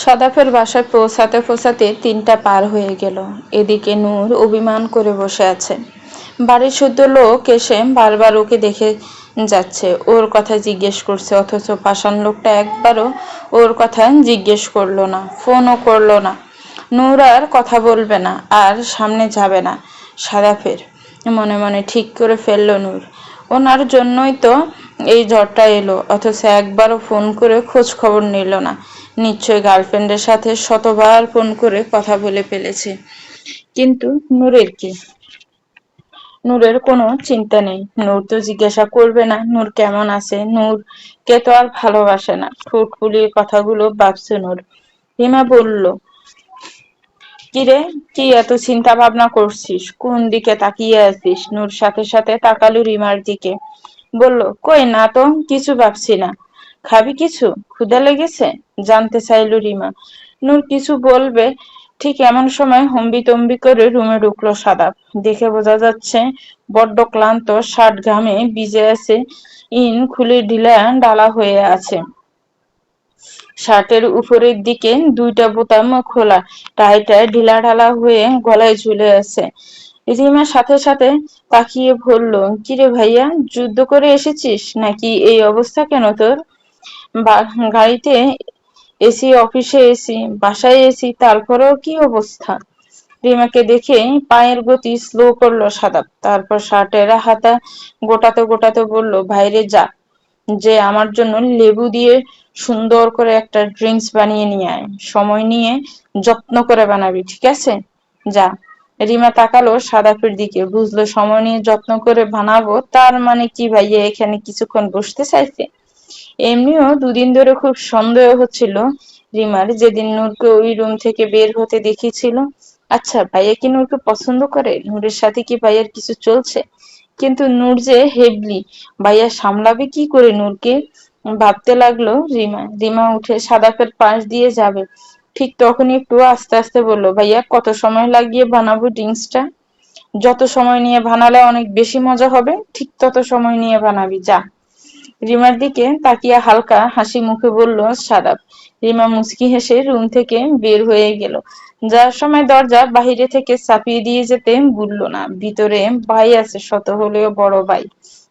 সাদাফের বাসায় পৌঁছাতে পৌঁছাতে তিনটা পার হয়ে গেল। এদিকে নূর অভিমান করে বসে আছে। বাড়ির শুদ্ধ লোক এসে বারবার ওকে দেখে যাচ্ছে। ওর কথা জিজ্ঞেস করছে, অথচ পাষাণ লোকটা একবারও ওর কথা জিজ্ঞেস করল না, ফোনও করল না। নূর আর কথা বলবে না, আর সামনে যাবে না সাদাফের। মনে মনে ঠিক করে ফেলল নূর। ওনার জন্যই তো এই জ্বরটা এলো, অথচ একবারও ফোন করে খোঁজ খবর নিল না। নিশ্চয় গার্লফ্রেন্ডের সাথে শতবার ফোন করে কথা বলে ফেলেছে। কিন্তু নূরের কি? নূরের কোনো চিন্তা নেই। নূর তো জিজ্ঞাসা করবে না, নূর কেমন আছে? নূর কে তো আর ভালোবাসে না। ঠোঁট কথাগুলো ভাবছে নূর। হিমা বলল, কিরে, কি এত চিন্তা ভাবনা করছিস? কোন দিকে তাকিয়ে আছিস? নূর সাথে সাথে তাকালু রিমার দিকে। বলল, কই না তো, কিছু ভাবছি না। খাবি কিছু? ক্ষুদা লেগেছে? জানতে চাইল রিমা। নূর কিছু বলবে, ঠিক এমন সময় হম্বি তম্বি করে রুমে ঢুকলো সাদাব দেখে বোঝা যাচ্ছে, বড্ড ক্লান্ত, ষাট ঘামে ভিজে আছে, ইন খুলে ঢিলা ডালা হয়ে আছে। শার্টের উপরের দিকে দুইটা বোতাম খোলা টাইটা ঢিলা ঢালা হয়ে গলায় ঝুলে আছে। রিমা সাথে সাথে তাকিয়ে বলল, কিরে ভাইয়া, যুদ্ধ করে এসেছিস? নাকি এই অবস্থা কেন তোর? গাড়িতে এসি, অফিসে এসি, বাসায় এসি, তারপরেও কি অবস্থা? রিমাকে দেখে পায়ের গতি স্লো করল সাদাব তারপর শার্টের হাতা গোটাতে গোটাতে বলল বাইরে যা, যে আমার জন্য লেবু দিয়ে সুন্দর করে একটা ড্রিঙ্কস বানিয়ে নিয়ে আয়। সময় নিয়ে যত্ন করে বানাবি, ঠিক আছে? যা। রিমা তাকালো সাদাফের দিকে, বুঝলো সময় নিয়ে যত্ন করে বানাবো, তার মানে কি ভাইয়া এখানে কিছুক্ষণ বসতে চাইছে? এমনিও দুদিন ধরে খুব সন্দেহ হচ্ছিল রিমার, যেদিন নূরকে ওই রুম থেকে বের হতে দেখিয়েছিল। আচ্ছা ভাইয়া কি নূরকে পছন্দ করে? নূরের সাথে কি ভাইয়ার কিছু চলছে? কিন্তু নূর যে হেবলি, ভাইয়া সামলাবে কি করে নূরকে? ভাবতে লাগল রিমা। রিমা উঠে সাদাফের পাশ দিয়ে যাবে। ঠিক তখনই একটু আস্তে আস্তে বলল, ভাইয়া, কত সময় লাগিয়ে বানাবো ড্রিঙ্কসটা? যত সময় নিয়ে বানালে অনেক বেশি মজা হবে, ঠিক তত সময় নিয়ে বানাবি, যা। রিমার দিকে তাকিয়ে হালকা হাসি মুখে বলল, সাদাব। রিমা মুচকি হেসে রুম থেকে বের হয়ে গেল। যার সময় দরজা বাহিরে থেকে চাপিয়ে দিয়ে যেতে ভুলল না। ভিতরে ভাই আছে, শত হলেও বড় ভাই।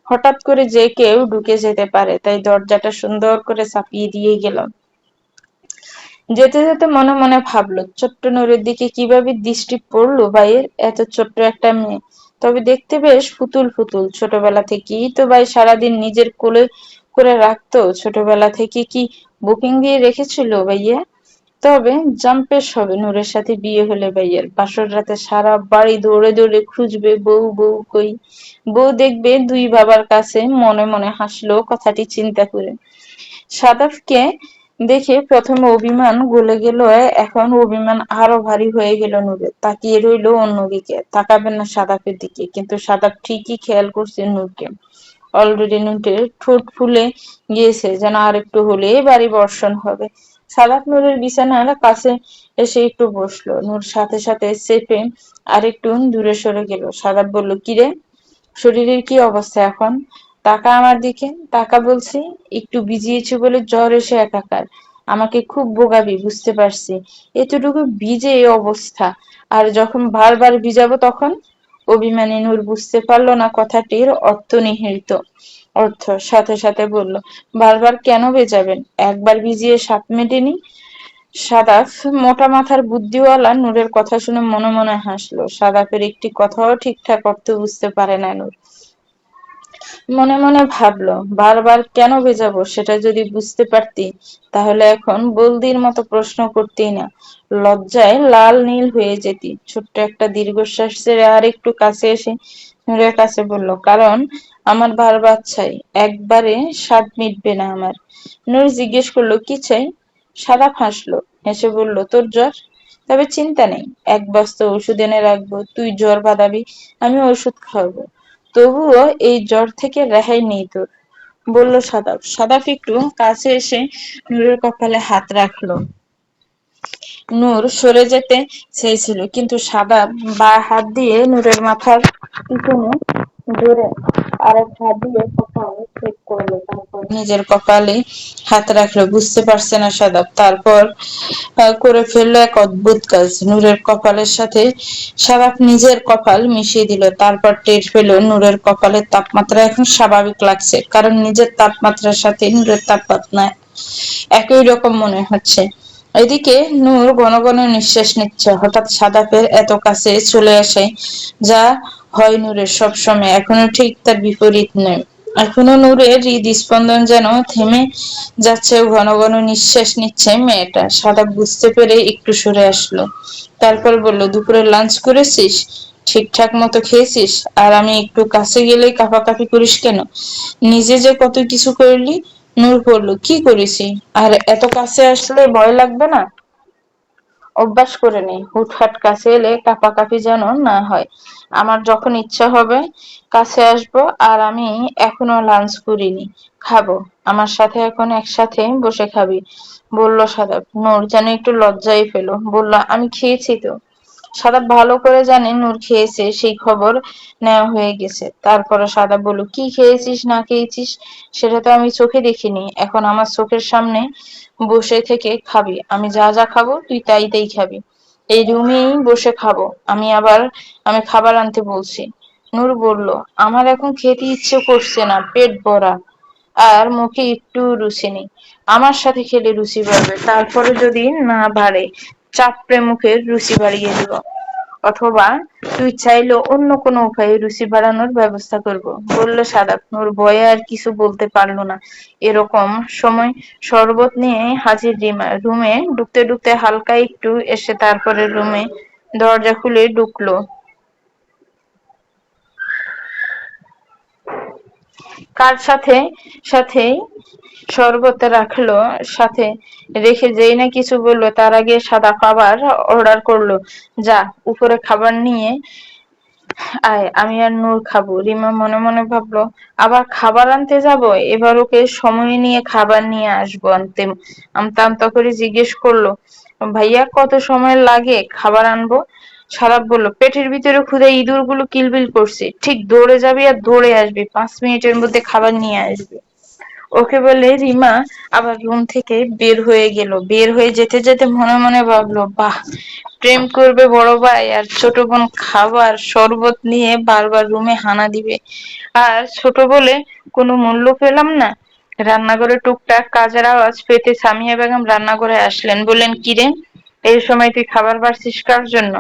হঠাৎ করে যে কেউ ঢুকে যেতে পারে, তাই দরজাটা সুন্দর করে চাপিয়ে দিয়ে গেল। যেতে যেতে মনে মনে ভাবলো, ছোট্ট নূরের দিকে কীভাবে দৃষ্টি পড়ল ভাইয়ের? এত ছোট্ট একটা মেয়ে। তবে দেখতে বেশ ফুতুল ফুতুল ছোটবেলা থেকেই তো ভাই সারাদিন নিজের কোলে করে রাখতো। ছোটবেলা থেকে কি বুকিং দিয়ে রেখেছিল ভাইয়া? তবে জাম্পেশ হবে নূরের সাথে বিয়ে হলে ভাইয়ার বাসর রাতে সারা বাড়ি দৌড়ে দৌড়ে খুঁজবে বউ বউ কই। বউ দেখবে দুই বাবার কাছে মনে মনে হাসলো কথাটি চিন্তা করে। সাদাফকে দেখে প্রথমে অভিমান গলে গেল, এখন অভিমান আরও ভারী হয়ে গেল নূরে। তাকিয়ে রইল অন্যদিকে তাকাবেন না সাদাফের দিকে, কিন্তু সাদাফ ঠিকই খেয়াল করছে নূরকে। অলরেডি নুটের ঠোঁট ফুলে গিয়েছে, যেন আর একটু হলে বাড়ি বর্ষণ হবে। সাদাফ নূরের বিছানার কাছে এসে একটু বসল। নূর সাথে সাথে চেপে আর একটু দূরে সরে গেল। সাদাফ বলল, কিরে, শরীরের কি অবস্থা এখন? টাকা আমার দিকে, টাকা বলছি, একটু ভিজিয়েছি বলে জ্বর এসে একাকার। আমাকে খুব বোগাবি বুঝতে পারছি। এতটুকু ভিজে এই অবস্থা। আর যখন বারবার ভিজাবো তখন? অভিমানী নূর বুঝতে পারল না কথাটির অর্থ নিহিত। অর্থ, সাথে সাথে বলল, বারবার কেন ভেজাবেন? একবার ভিজিয়ে সাপ মেটেনি? সাদাফ মোটা মাথার বুদ্ধিওয়ালা নূরের কথা শুনে মনে মনে হাসলো। সাদাফের একটি কথাও ঠিকঠাক অর্থ বুঝতে পারে না নূর। মনে মনে ভাবলো, বারবার কেন ভেজাবো সেটা যদি বুঝতে পারতি, তাহলে এখন বলদির মতো প্রশ্ন করতেই না। লজ্জায় লাল নীল হয়ে যেতি। ছোট্ট একটা দীর্ঘশ্বাস ছেড়ে আর একটু কাছে এসে নূরের কাছে বলল, কারণ আমার বারবার চাই একবারে স্বাদ মিটবে না আমার। নূর জিজ্ঞেস করল, কি চাই? সাদা ফাঁসলো হেসে বলল, তোর জ্বর? তবে চিন্তা নেই, এক বস্তা ওষুধ এনে রাখব, তুই জ্বর বাঁধাবি, আমি ওষুধ খাওয়াবো। তবুও এই জ্বর থেকে রেহাই নেই তোর বলল সাদাব। সাদাব একটু কাছে এসে নূরের কপালে হাত রাখল। নূর সরে যেতে চেয়েছিল, কিন্তু সাদাব বা হাত দিয়ে নূরের মাথার পিছনে জোরে আরেক হাত দিয়ে কপাল করল, তারপর নিজের কপালে হাত রাখল, বুঝতে পারছে না সাদাব। তারপর করে ফেলল এক অদ্ভুত কাজ। নূরের কপালের সাথে সাদাব নিজের কপাল মিশিয়ে দিল। তারপর টের পেল নূরের কপালের তাপমাত্রা এখন স্বাভাবিক লাগছে, কারণ নিজের তাপমাত্রার সাথে নূরের তাপমাত্রা একই রকম মনে হচ্ছে। এদিকে নূর ঘন ঘন নিঃশ্বাস নিচ্ছে। হঠাৎ সাদাপের এত কাছে চলে আসে, যা হয় নূরের সবসময় এখনও ঠিক তার বিপরীত নয়। এখনও নূরের হৃদস্পন্দন যেন থেমে যাচ্ছে ঘন ঘন নিঃশ্বাস নিচ্ছে মেয়েটা। সাদা বুঝতে পেরে একটু সরে আসলো। তারপর বলল, দুপুরে লাঞ্চ করেছিস? ঠিকঠাক মতো খেয়েছিস? আর আমি একটু কাছে গেলে কাঁপাকাঁপি করিস কেন? নিজে যে কত কিছু করলি? নূর পড়ল কি করেছি? আর এত কাছে আসলে ভয় লাগবে না? অভ্যাস করে নেই। হুটহাট কাছে এলে কাপাকাপি যেন না হয়। আমার যখন ইচ্ছা হবে, কাছে আসব আর আমি এখনও লাঞ্চ করিনি। খাব। আমার সাথে এখন একসাথে বসে খাবি। বলল সাদা, নূর যেন একটু লজ্জাই পেল বলল, আমি খেয়েছি তো। সাদাব ভালো করে জানে নূর খেয়েছে, সেই খবর নেওয়া হয়ে গেছে। তারপরে সাদাব বলল, কি খেয়েছিস, না খেয়েছিস, সেটা তো আমি চোখে দেখিনি। এখন আমার চোখের সামনে বসে থেকে খাবি। আমি যা যা খাব, তুই তাই তাই খাবি। এই রুমেই বসে খাব। আমি আবার, আমি খাবার আনতে বলছি। নূর বলল, আমার এখন খেতে ইচ্ছে করছে না, পেট ভরা। আর মুখে একটু রুচি নেই। আমার সাথে খেলে রুচি বাড়বে। তারপরে যদি না বাড়ে চাপড়ে মুখের রুচি বাড়িয়ে দিব, অথবা তুই চাইলে অন্য কোনো উপায়ে রুচি বাড়ানোর ব্যবস্থা করব। বলল সাদাত নূর ভয়ে আর কিছু বলতে পারল না। এরকম সময় শরবত নিয়ে হাজির রিমা, রুমে ঢুকতে ঢুকতে হালকা একটু এসে তারপরে রুমে দরজা খুলে ঢুকলো। কার সাথে, সাথেই শরবত রাখল, সাথে রেখে যেই না কিছু বলল, তার আগে সাদা খাবার অর্ডার করল। যা, উপরে খাবার নিয়ে আয়, আমি আর নূর খাব। রিমা মনে মনে ভাবলো, আবার খাবার আনতে যাব? এবার ওকে সময় নিয়ে খাবার নিয়ে আসব আনতে। আমতা আমতা করে জিজ্ঞেস করল, ভাইয়া, কত সময় লাগে খাবার আনব? সারাপ বলল, পেটের ভিতরে ক্ষুদে ইঁদুরগুলো কিলবিল করছে। ঠিক দৌড়ে যাবি আর দৌড়ে আসবি। পাঁচ মিনিটের মধ্যে খাবার নিয়ে আসবি। ওকে বলে, রিমা, আবার রুম থেকে বের হয়ে গেল। বের হয়ে যেতে যেতে মনে মনে ভাবলো, বাহ, প্রেম করবে বড় ভাই আর ছোট বোন খাবার শরবত নিয়ে বারবার রুমে হানা দিবে। আর ছোট বলে কোনো মূল্য পেলাম না। রান্নাঘরে টুকটাক কাজের আওয়াজ পেতে সামিয়া বেগম রান্নাঘরে আসলেন। বললেন কিরে এই সময় তুই খাবার বাড়ছিস কার জন্য?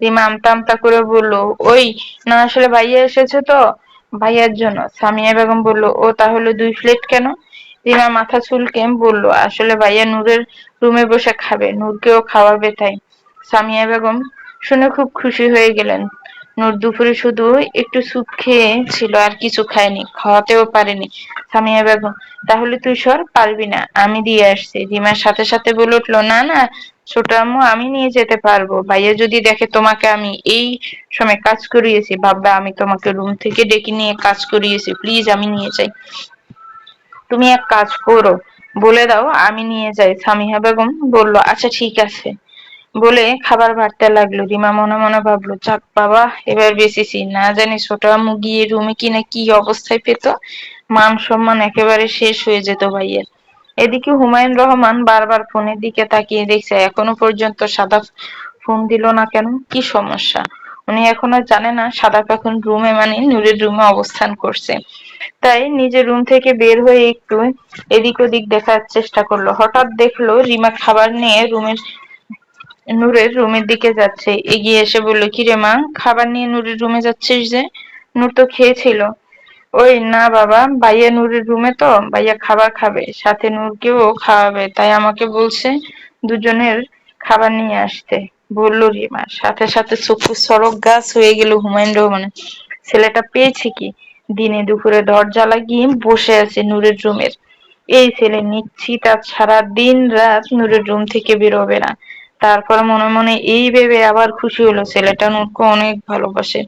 রিমা আমতা আমতা করে বলল, ওই, না আসলে ভাইয়া এসেছে তো? ভাইয়ার জন্য। সামিয়া বেগম বলল, ও তাহলে দুই প্লেট কেন? রিমা মাথা চুলকে বলল, আসলে ভাইয়া নূরের রুমে বসে খাবে, নূরকেও খাওয়াবে তাই। সামিয়া বেগম শুনে খুব খুশি হয়ে গেলেন। দুপুরে শুধু একটু স্যুপ খেয়ে ছিল আর কিছু খায়নি, খাওয়াতেও পারেনি। সামিয়া বেগম তাহলে তুই সর, পারবি না, আমি দিয়ে আসছি। রিমার সাথে সাথে বলে উঠল, না না, ছোট আম্মু, আমি নিয়ে যেতে পারব। ভাইয়া যদি দেখে তোমাকে আমি এই সময় কাজ করিয়েছি ভাববে আমি তোমাকে রুম থেকে ডেকে নিয়ে কাজ করিয়েছি, প্লিজ আমি নিয়ে যাই। তুমি এক কাজ করো, বলে দাও, আমি নিয়ে যাই। সামিহা বেগম বলল আচ্ছা ঠিক আছে। বলে খাবার বাড়তে লাগল। রিমা মনে মনে ভাবলো, যাক বাবা, এবার বেঁচেছি। না জানি ছোট আম্মু গিয়ে রুমে কিনা কি অবস্থায় পেত, মান সম্মান একেবারে শেষ হয়ে যেত ভাইয়ের। এদিকে হুমায়ুন রহমান বারবার ফোনের দিকে তাকিয়ে দেখছে, এখনও পর্যন্ত সাদা ফোন দিল না কেন? কি সমস্যা? উনি এখনও জানে না সাদাপ এখন রুমে মানে নূরের রুমে অবস্থান করছে। তাই নিজের রুম থেকে বের হয়ে একটু এদিক ওদিক দেখার চেষ্টা করল। হঠাৎ দেখল রিমা খাবার নিয়ে রুমের নূরের রুমের দিকে যাচ্ছে। এগিয়ে এসে বলল, কি রে মা, খাবার নিয়ে নূরের রুমে যাচ্ছিস যে? নূর তো খেয়েছিল। ওই না বাবা, ভাইয়া নূরের রুমে তো, ভাইয়া খাবার খাবে, সাথে নূরকেও খাওয়াবে, তাই আমাকে বলছে দুজনের খাবার নিয়ে আসতে। বলল রিমা সাথে সাথে চক্ষু সড়ক গাছ হয়ে গেল হুমায়ুন রহমানের। ছেলেটা পেয়েছে কি? দিনে দুপুরে দরজা লাগিয়ে বসে আছে নূরের রুমের। এই ছেলে নিশ্চিত আজ সারা দিন রাত নূরের রুম থেকে বেরোবে না। তারপর মনে মনে এই ভেবে আবার খুশি হলো, ছেলেটা নূরকে অনেক ভালোবাসে।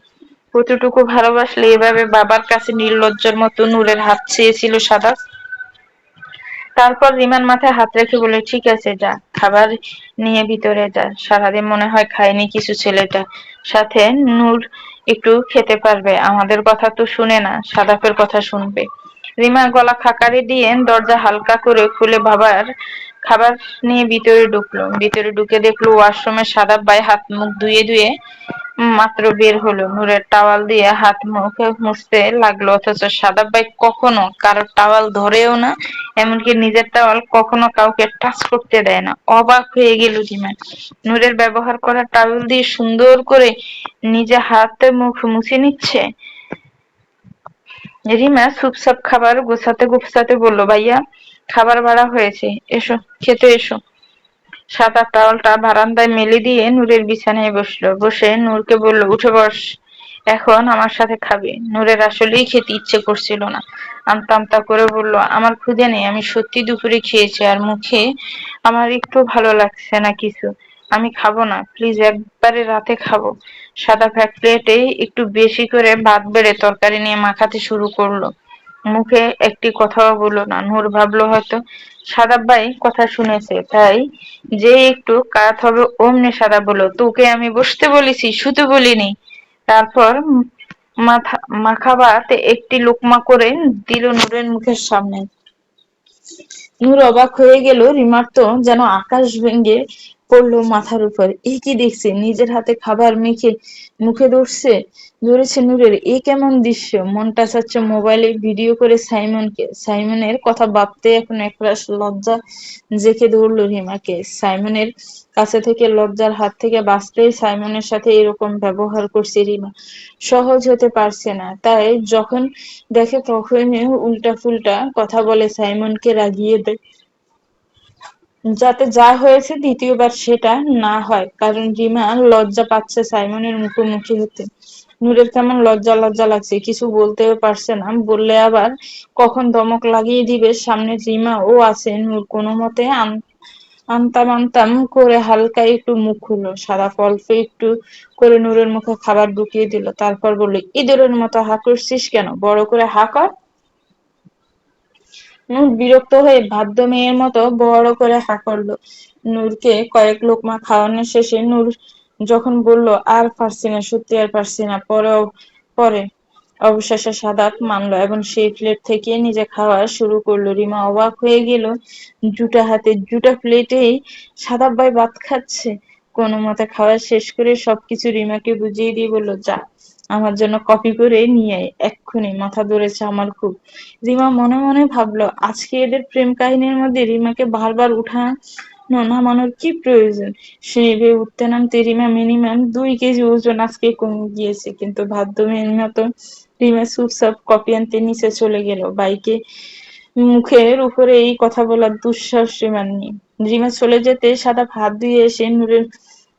কতটুকু ভালোবাসলে এভাবে বাবার কাছে নির্লজ্জের মতো নূরের হাত চেয়েছিল সাদা। তারপর রিমান মাথায় হাত রেখে বলে ঠিক আছে, যা, খাবার নিয়ে ভিতরে যা। সারাদিন মনে হয় খায়নি কিছু ছেলেটা। সাথে নূর একটু খেতে পারবে। আমাদের কথা তো শুনে না, সাদাপের কথা শুনবে। রিমা গলা খাকারি দিয়ে দরজা হালকা করে খুলে বাবার খাবার নিয়ে ভিতরে ঢুকলো। ভিতরে ঢুকে দেখল ওয়াশরুমে সাদা বাই হাত মুখ ধুয়ে ধুয়ে মাত্র বের হলো। নূরের টাওয়াল দিয়ে হাত মুখ মুছতে লাগল, অথচ সাদাব ভাই কখনো কারও টাওয়াল ধরেও না, এমনকি নিজের টাওয়াল কখনো কাউকে টাচ করতে দেয় না। অবাক হয়ে গেল রিমা নূরের ব্যবহার করা টাওয়াল দিয়ে সুন্দর করে নিজে হাতে মুখ মুছে নিচ্ছে। রিমা চুপচাপ খাবার গোছাতে গোছাতে বলল, ভাইয়া খাবার ভাড়া হয়েছে। এসো, খেতে এসো। সাদা টাওয়ালটা বারান্দায় মেলে দিয়ে নূরের বিছানায় বসল। বসে নূরকে বলল, উঠে বস, এখন আমার সাথে খাবে। নূরের আসলেই খেতে ইচ্ছে করছিল না। আমতা আমতা করে বলল, আমার ক্ষুদে নেই, আমি সত্যি দুপুরে খেয়েছি আর মুখে আমার একটু ভালো লাগছে না কিছু। আমি খাব না, প্লিজ একবারে রাতে খাব। সাদা ফ্যাট প্লেটে একটু বেশি করে ভাত বেড়ে তরকারি নিয়ে মাখাতে শুরু করল। মুখে একটি কথাও বলল না। নূর ভাবলো হয়তো সাদা ভাই কথা শুনেছে, তাই যে একটু কাত হবে অমনি সাদা বলল, তোকে আমি বসতে বলেছি, শুতে বলিনি। তারপর মাথা মাখাবাতে একটি লোকমা করে দিল নূরের মুখের সামনে। নূর অবাক হয়ে গেল, রিমার তো যেন আকাশ ভেঙে পড়ল মাথার উপর। এ কি দেখছে? নিজের হাতে খাবার মেখে মুখে ধরছে? ধরেছে নূরের। এ কেমন দৃশ্য? মনটা চাচ্ছে মোবাইলে ভিডিও করে সাইমনকে। সাইমনের কথা ভাবতে এখন একরাশ লজ্জা জেকে ধরলো রিমাকে। সাইমনের কাছে থেকে লজ্জার হাত থেকে বাঁচতেই সাইমনের সাথে এরকম ব্যবহার করছে রিমা। সহজ হতে পারছে না। তাই যখন দেখে তখনই উল্টা ফুলটা কথা বলে সাইমনকে রাগিয়ে দেয়। যাতে যা হয়েছে দ্বিতীয়বার সেটা না হয়। কারণ রিমা লজ্জা পাচ্ছে সাইমনের মুখোমুখি হতে। নূরের কেমন লজ্জা লজ্জা লাগছে, কিছু বলতেও পারছে না। বললে আবার কখন দমক লাগিয়ে দিবে সামনে রিমা ও আছে। নূর কোনো মতে আনতাম আনতাম করে হালকা একটু মুখ খুললো। সাদা ফলফে একটু করে নূরের মুখে খাবার ঢুকিয়ে দিল। তারপর বলল, ইঁদুরের মতো হা করছিস কেন? বড় করে হা কর। নূর বিরক্ত হয়ে বাধ্য মেয়ের মতো বড় করে হা করল। নূরকে কয়েক লোকমা খাওয়ানোর শেষে নূর যখন বলল, আর পারছি না, সত্যি আর পারছি না। পরে পরে অবশেষে সাদাত মানলো এবং সেই প্লেট থেকে নিজে খাওয়া শুরু করল। রিমা অবাক হয়ে গেল, জুটা হাতে, জুটা প্লেটেই সাদাব ভাই ভাত খাচ্ছে। কোনো মতে খাওয়া শেষ করে সবকিছু রিমাকে বুঝিয়ে দিয়ে বলল, যা আমার জন্য কপি করে নিয়ে এক্ষুনি, মাথা ধরেছে আমার খুব। রিমা মনে মনে ভাবলো, আজকে এদের প্রেম কাহিনীর মধ্যে রিমাকে বারবার উঠানো নামানোর কি প্রয়োজন? উঠতে নামতে রিমা মিনিমাম দুই কেজি ওজন আজকে কমে গিয়েছে, কিন্তু ভাদ্য রিমা চুপচাপ কপি আনতে নিচে চলে গেল। বাইকে মুখের উপরে এই কথা বলার দুঃসাহস রিমার নেই। রিমা চলে যেতে সাদা ভাত দিয়ে এসে নূরের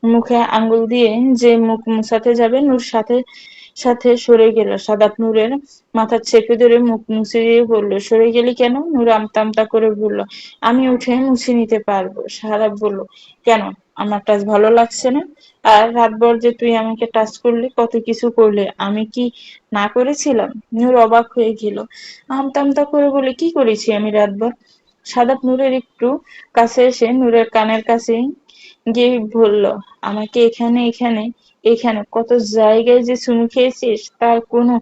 মুখে আঙ্গুল দিয়ে যে মুখ মুছাতে যাবে, নূর সাথে সাথে সরে গেল। সাদাত নূরের মাথা চেপে ধরে মুখ মুছে দিয়ে বলল, সরে গেলি কেন? নূর আমতা আমতা করে বলল, আমি উঠে মুছে নিতে পারব। সারাপ বলল, কেন? আমার টাচ ভালো লাগছে না। আর রাত রাতভর যে তুই আমাকে টাচ করলি, কত কিছু করলে, আমি কি না করেছিলাম? নূর অবাক হয়ে গেল। আমতা আমতা করে বলে কি করেছি আমি রাত রাতভর সাদাত নূরের একটু কাছে এসে নূরের কানের কাছে গিয়ে বলল, আমাকে এখানে এখানে এখানে কত জায়গায় যে চুমু খেয়েছিস, তার কোনো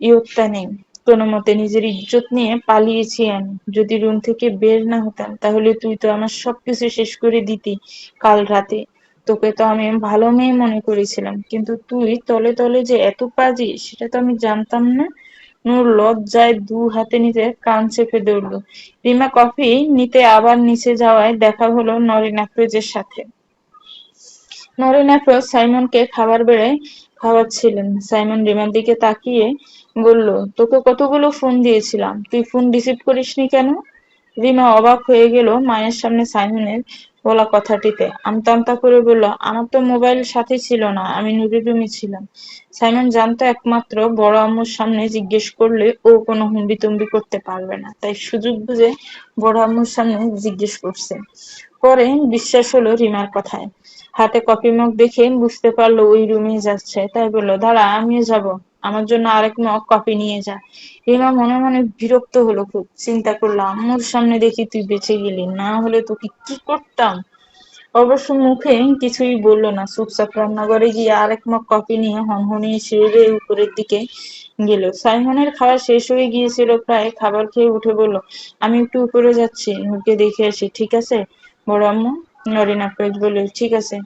ইয়ত্তা নেই। কোনো মতে নিজের ইজ্জত নিয়ে পালিয়েছি আমি। যদি রুম থেকে বের না হতাম, তাহলে তুই তো আমার সবকিছু শেষ করে দিতি কাল রাতে। তোকে তো আমি ভালো মেয়ে মনে করেছিলাম, কিন্তু তুই তলে তলে যে এত পাজি, সেটা তো আমি জানতাম না। নূর লজ্জায় দু হাতে নিতে কান চেপে ধরল। রিমা কফি নিতে আবার নিচে যাওয়ায় দেখা হলো নরিন আফরোজের সাথে। নরিন আফরোজ সাইমনকে খাবার বেড়ে খাওয়াচ্ছিলেন। সাইমন রিমার দিকে তাকিয়ে বলল, তোকে কতগুলো ফোন দিয়েছিলাম? তুই ফোন রিসিভ করিসনি কেন? রিমা অবাক হয়ে গেল মায়ের সামনে সাইমনের বলা কথাটিতে। আমতা আমতা করে বলল, আমার তো মোবাইল সাথে ছিল না, আমি নুরি রুমে ছিলাম। সাইমন জানতো একমাত্র বড় আম্মুর সামনে জিজ্ঞেস করলে ও কোনো হুম্বিতম্বি করতে পারবে না, তাই সুযোগ বুঝে বড় আম্মুর সামনে জিজ্ঞেস করছে। পরে বিশ্বাস হলো রিমার কথায়। হাতে কপি মগ দেখে বুঝতে পারল ওই রুমে যাচ্ছে। তাই বলল, দাঁড়া, আমিও যাব। আমার জন্য আরেক মগ কপি নিয়ে যা। রিমা মনে মনে বিরক্ত হলো খুব। চিন্তা করল, আম্মুর সামনে দেখি তুই বেঁচে গেলি, না হলে তোকে কি করতাম? অবশ্য মুখে কিছুই বলল না। চুপচাপ রান্নাঘরে গিয়ে আরেক মগ কপি নিয়ে হনহনিয়ে সিঁড়ি উপরের দিকে গেল। সাইমনের খাওয়া শেষ হয়ে গিয়েছিল প্রায়। খাবার খেয়ে উঠে বলল, আমি একটু উপরে যাচ্ছি, নূরকে দেখে আসি, ঠিক আছে? বড় আম্মু নরিন আপ্রাজ বলে, ঠিক আছে,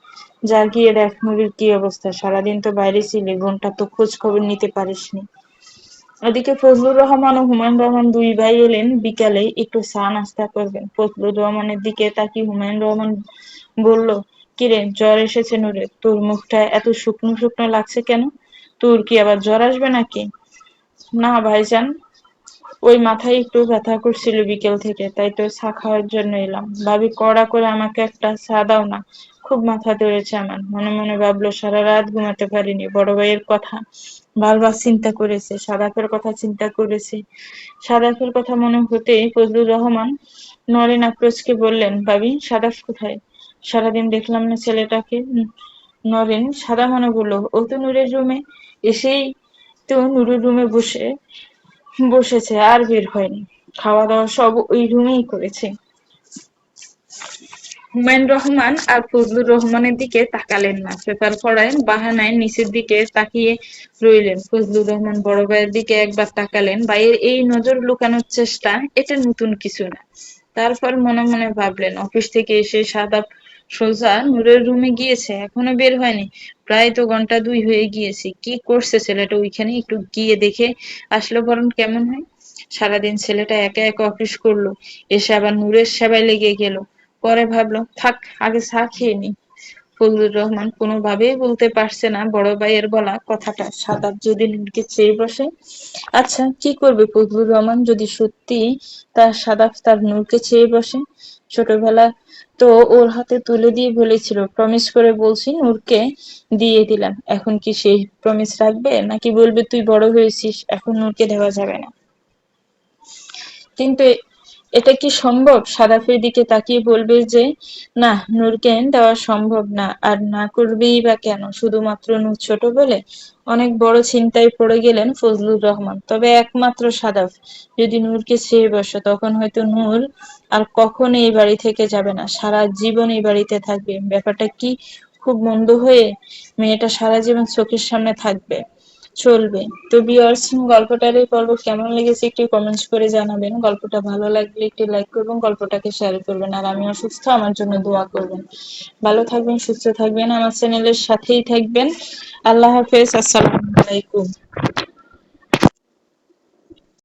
যা গিয়ে দেখ নুরির কি অবস্থা। সারাদিন তো বাইরে ছিলি, বোনটা তো খোঁজ খবর নিতে পারিসনি। এদিকে ফজলুর রহমান ও হুমায়ুন রহমান দুই ভাই এলেন বিকালে, একটু চা নাস্তা করবেন। ফজলুর রহমানের দিকে তাকিয়ে হুমায়ুন রহমান বলল কিরে জ্বর এসেছে নূরে, তোর মুখটা এত শুকনো শুকনো লাগছে কেন? তোর কি আবার জ্বর আসবে নাকি? না, ভাইজান ওই মাথায় একটু ব্যথা করছিল বিকেল থেকে, তাই তো চা খাওয়ার জন্য এলাম। ভাবি, কড়া করে আমাকে একটা চা দাও না। খুব মাথা ধরেছে আমার। মনে মনে ভাবলো, সারা রাত ঘুমাতে পারিনি। বড় ভাইয়ের কথা বারবার চিন্তা করেছে সাদাফের কথা চিন্তা করেছে। সাদাফের কথা মনে হতে ফজলুর রহমান নরেন আফরোজকে বললেন, ভাবি সাদাফ কোথায়? সারাদিন দেখলাম না ছেলেটাকে। নরেন সাদা মনে বলল, ও তো নূরের রুমে এসেই তো নুরুর রুমে বসে বসেছে, আর বের হয়নি। খাওয়া দাওয়া সব ওই রুমেই করেছে। হুমায়ুন রহমান আর ফজলুর রহমানের দিকে তাকালেন না। পেপার পড়ায় বাহানায় নিচের দিকে তাকিয়ে রইলেন। ফজলুর রহমান বড় ভাইয়ের দিকে একবার তাকালেন। ভাইয়ের এই নজর লুকানোর চেষ্টা এটা নতুন কিছু না। তারপর মনে মনে ভাবলেন, অফিস থেকে এসে সাদাব সোজা নূরের রুমে গিয়েছে, এখনও বের হয়নি। প্রায় তো ঘণ্টা দুই হয়ে গিয়েছে। কি করছে ছেলেটা? ওইখানে একটু গিয়ে দেখে আসলো, বরং কেমন হয়? সারাদিন ছেলেটা একা একা অফিস করল, এসে আবার নূরের সেবায় লেগে গেল। পরে ভাবলো, থাক, আগে চা খেয়ে নি। ফজলুর রহমান কোনোভাবেই বলতে পারছে না বড় ভাইয়ের বলা কথাটা। সাদাব যদি নূরকে চেয়ে বসে আচ্ছা কি করবে ফজলুর রহমান যদি সত্যি তার সাদাব তার নূরকে চেয়ে বসে? ছোটবেলা তো ওর হাতে তুলে দিয়ে বলেছিল প্রমিস করে বলছি নূরকে দিয়ে দিলাম। এখন কি সেই প্রমিস রাখবে? নাকি বলবে তুই বড় হয়েছিস, এখন নূরকে দেওয়া যাবে না? কিন্তু এটা কি সম্ভব? সাদাফের দিকে তাকিয়ে বলবে যে, না নূরকে দেওয়া সম্ভব না। আর না করবেই বা কেন? শুধুমাত্র নূর ছোট বলে? অনেক বড় চিন্তায় পড়ে গেলেন ফজলুর রহমান। তবে একমাত্র সাদাফ যদি নূরকে ছেড়ে বসে, তখন হয়তো নূর আর কখনো এই বাড়ি থেকে যাবে না। সারা জীবন এই বাড়িতে থাকবে। ব্যাপারটা কি খুব মন্দ হয়ে মেয়েটা সারা জীবন চোখের সামনে থাকবে? চলবে। তো বিয়ার্স গল্পটার এই পর্ব কেমন লেগেছে একটু কমেন্টস করে জানাবেন। গল্পটা ভালো লাগলে একটি লাইক করবেন, গল্পটাকে শেয়ার করবেন, আর আমি অসুস্থ আমার জন্য দোয়া করবেন। ভালো থাকবেন, সুস্থ থাকবেন, আমার চ্যানেলের সাথেই থাকবেন। আল্লাহ হাফেজ, আসসালামু আলাইকুম।